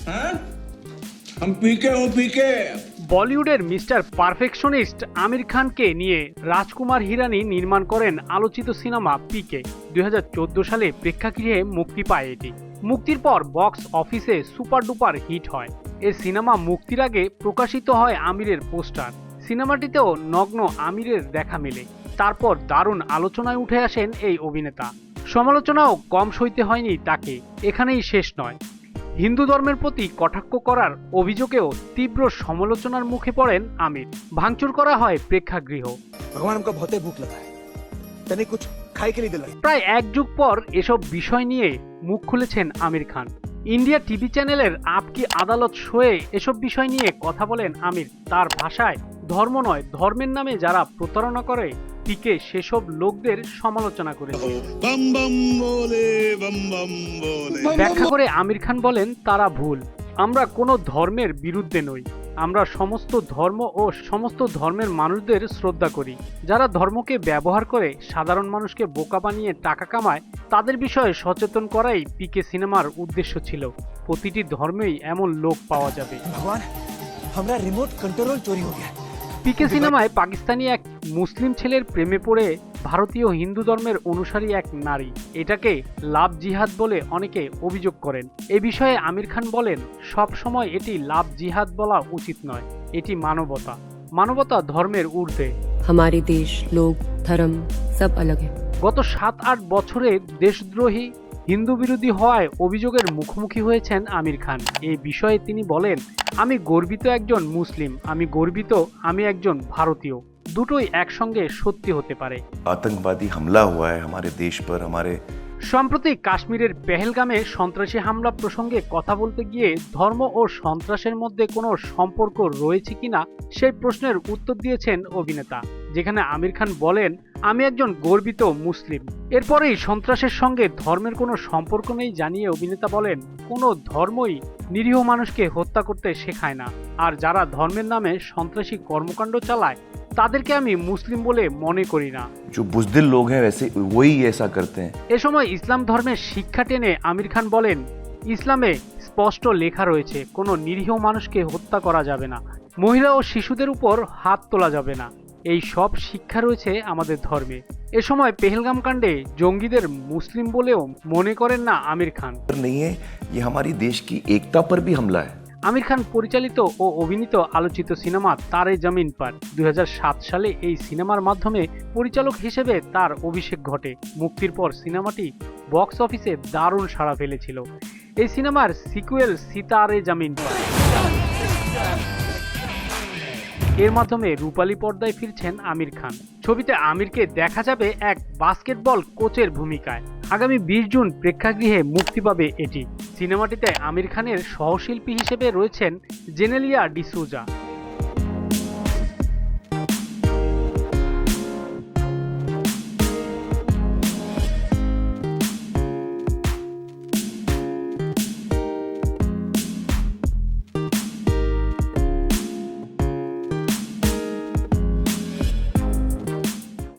हैं हम पीके हूँ पीके বলিউডের মিস্টার পারফেকশনিস্ট আমির খানকে নিয়ে রাজকুমার হিরানি নির্মাণ করেন আলোচিত সিনেমা পিকে দুই সালে প্রেক্ষাগৃহে মুক্তি পায় এটি মুক্তির পর বক্স অফিসে সুপার ডুপার হিট হয় এ সিনেমা মুক্তির আগে প্রকাশিত হয় আমিরের পোস্টার সিনেমাটিতেও নগ্ন আমিরের দেখা মেলে তারপর দারুণ আলোচনায় উঠে আসেন এই অভিনেতা সমালোচনাও কম সইতে হয়নি তাকে এখানেই শেষ নয় হিন্দু ধর্মের প্রতি কটাক্ষ করার অভিযোগেও তীব্র সমালোচনার মুখে পড়েন আমির। ভাঙচুর করা হয় প্রেক্ষাগৃহ। প্রায় এক যুগ পর এসব বিষয় নিয়ে মুখ খুলেছেন আমির খান। ইন্ডিয়া টিভি চ্যানেলের আপকি আদালত শোয়ে এসব বিষয় নিয়ে কথা বলেন আমির। তার ভাষায় ধর্ম নয় ধর্মের নামে যারা প্রতারণা করে টিকে সেসব লোকদের সমালোচনা করে ব্যাখ্যা করে আমির খান বলেন তারা ভুল। আমরা কোনো ধর্মের বিরুদ্ধে নই। আমরা সমস্ত ধর্ম ও সমস্ত ধর্মের মানুষদের শ্রদ্ধা করি। যারা ধর্মকে ব্যবহার করে সাধারণ মানুষকে বোকা বানিয়ে টাকা কামায় তাদের বিষয়ে সচেতন করাই পিকে সিনেমার উদ্দেশ্য ছিল। প্রতিটি ধর্মেই এমন লোক পাওয়া যাবে। ভগবান আমরা রিমোট কন্ট্রোল চুরি হয়ে গেছে। পিকে সিনেমায় পাকিস্তানি এক মুসলিম ছেলের প্রেমে পড়ে ভারতীয় হিন্দু ধর্মের অনুসারী এক নারী এটাকে লাভ জিহাদ বলে অনেকে অভিযোগ করেন এ বিষয়ে আমির খান বলেন সব সময় এটি লাভ জিহাদ বলা উচিত নয় এটি মানবতা মানবতা ধর্মের ঊর্ধ্বে हमारे देश लोग धर्म सब अलग है গত সাত আট বছরে দেশদ্রোহী হিন্দু বিরোধী হওয়ায় অভিযোগের মুখোমুখি হয়েছেন আমির খান। এই বিষয়ে তিনি বলেন আমি গর্বিত একজন মুসলিম আমি গর্বিত আমি একজন ভারতীয়। দুটোই একসঙ্গে সত্যি হতে পারে। আতঙ্কবাদী হামলা হওয়ায় আমারে দেশ পর আমারে সম্প্রতি কাশ্মীরের পেহেলগামে সন্ত্রাসী হামলা প্রসঙ্গে কথা বলতে গিয়ে ধর্ম ও সন্ত্রাসের মধ্যে কোনো সম্পর্ক রয়েছে কিনা সেই প্রশ্নের উত্তর দিয়েছেন অভিনেতা। যেখানে আমির খান বলেন আমি একজন গর্বিত মুসলিম। এরপরেই সন্ত্রাসের সঙ্গে ধর্মের কোনো সম্পর্ক নেই জানিয়ে অভিনেতা বলেন কোনো ধর্মই নিরীহ মানুষকে হত্যা করতে শেখায় না। আর যারা ধর্মের নামে সন্ত্রাসী কর্মকাণ্ড চালায় তাদেরকে আমি মুসলিম বলে মনে করি না। লোক করতে এ সময় ইসলাম ধর্মের শিক্ষা টেনে আমির খান বলেন ইসলামে স্পষ্ট লেখা রয়েছে কোনো নিরীহ মানুষকে হত্যা করা যাবে না। মহিলা ও শিশুদের উপর হাত তোলা যাবে না। এই সব শিক্ষা রয়েছে আমাদের ধর্মে এ সময় পেহেলগাম কাণ্ডে জঙ্গিদের মুসলিম বলেও মনে করেন না আমির খান पर नहीं है ये हमारी देश की एकता पर भी हमला है আমির খান পরিচালিত ও অভিনীত আলোচিত সিনেমা তারে জামিন পার দুই সালে এই সিনেমার মাধ্যমে পরিচালক হিসেবে তার অভিষেক ঘটে মুক্তির পর সিনেমাটি বক্স অফিসে দারুণ সাড়া ফেলেছিল এই সিনেমার সিকুয়েল সিতারে জামিন পার এর মাধ্যমে রূপালী পর্দায় ফিরছেন আমির খান। ছবিতে আমিরকে দেখা যাবে এক বাস্কেটবল কোচের ভূমিকায়। আগামী বিশ জুন প্রেক্ষাগৃহে মুক্তি পাবে এটি। সিনেমাটিতে আমির খানের সহশিল্পী হিসেবে রয়েছেন জেনেলিয়া ডিসুজা।